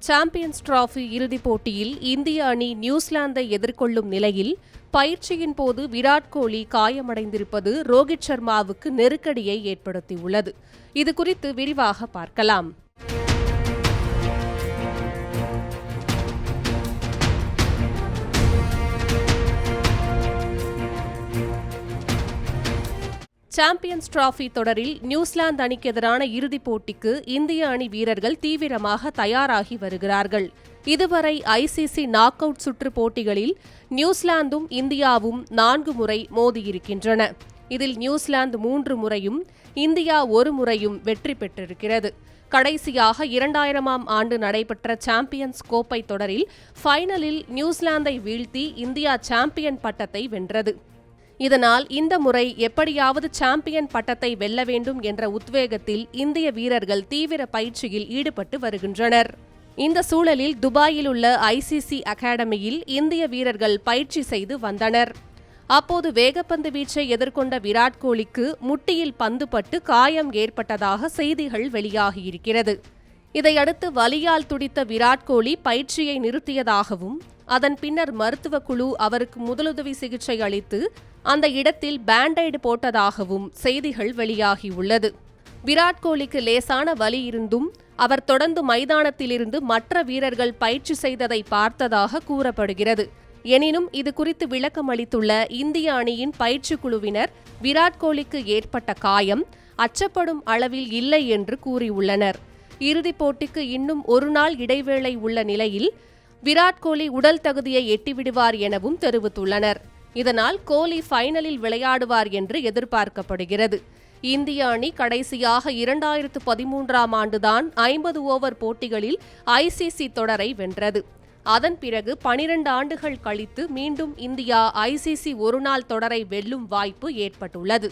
Champions trophy இறுதிப் போட்டியில் இந்திய அணி நியூசிலாந்தை எதிர்கொள்ளும் நிலையில் பயிற்சியின் போது விராட் கோலி காயமடைந்திருப்பது ரோஹித் சர்மாவுக்கு நெருக்கடியை ஏற்படுத்தியுள்ளது. இதுகுறித்து விரிவாக பார்க்கலாம். சாம்பியன்ஸ் டிராஃபி தொடரில் நியூசிலாந்து அணிக்கு எதிரான இறுதிப் போட்டிக்கு இந்திய அணி வீரர்கள் தீவிரமாக தயாராகி வருகிறார்கள். இதுவரை ஐசிசி நாக் அவுட் சுற்று போட்டிகளில் நியூசிலாந்தும் இந்தியாவும் நான்கு முறை மோதியிருக்கின்றன. இதில் நியூசிலாந்து மூன்று முறையும் இந்தியா ஒரு முறையும் வெற்றி பெற்றிருக்கிறது. கடைசியாக இரண்டாயிரமாம் ஆண்டு நடைபெற்ற சாம்பியன்ஸ் கோப்பை தொடரில் ஃபைனலில் நியூசிலாந்தை வீழ்த்தி இந்தியா சாம்பியன் பட்டத்தை வென்றது. இதனால் இந்த முறை எப்படியாவது சாம்பியன் பட்டத்தை வெல்ல வேண்டும் என்ற உத்வேகத்தில் இந்திய வீரர்கள் தீவிர பயிற்சியில் ஈடுபட்டு வருகின்றனர். இந்த சூழலில் துபாயில் உள்ள ஐசிசி அகாடமியில் இந்திய வீரர்கள் பயிற்சி செய்து வந்தனர். அப்போது வேகப்பந்து வீச்சை எதிர்கொண்ட விராட் கோலிக்கு முட்டியில் பந்து பட்டு காயம் ஏற்பட்டதாக செய்திகள் வெளியாகியிருக்கிறது. இதையடுத்து வலியால் துடித்த விராட் கோலி பயிற்சியை நிறுத்தியதாகவும் அதன் பின்னர் மருத்துவ குழு அவருக்கு முதலுதவி சிகிச்சை அளித்து அந்த இடத்தில் பேண்டைடு போட்டதாகவும் செய்திகள் வெளியாகியுள்ளது. விராட் கோலிக்கு லேசான வலி இருந்தும் அவர் தொடர்ந்து மைதானத்திலிருந்து மற்ற வீரர்கள் பயிற்சி செய்ததை பார்த்ததாக கூறப்படுகிறது. எனினும் இது குறித்து விளக்கம் அளித்துள்ள இந்திய அணியின் பயிற்சி குழுவினர் விராட் கோலிக்கு ஏற்பட்ட காயம் அச்சப்படும் அளவில் இல்லை என்று கூறியுள்ளனர். இறுதிப் போட்டிக்கு இன்னும் ஒரு நாள் இடைவேளை உள்ள நிலையில் விராட் கோலி உடல் தகுதியை எட்டிவிடுவார் எனவும் தெரிவித்துள்ளனர். இதனால் கோலி ஃபைனலில் விளையாடுவார் என்று எதிர்பார்க்கப்படுகிறது. இந்திய அணி கடைசியாக இரண்டாயிரத்து பதிமூன்றாம் ஆண்டுதான் ஐம்பது ஓவர் போட்டிகளில் ஐசிசி தொடரை வென்றது. அதன் பிறகு பனிரண்டு ஆண்டுகள் கழித்து மீண்டும் இந்தியா ஐசிசி ஒருநாள் தொடரை வெல்லும் வாய்ப்பு ஏற்பட்டுள்ளது.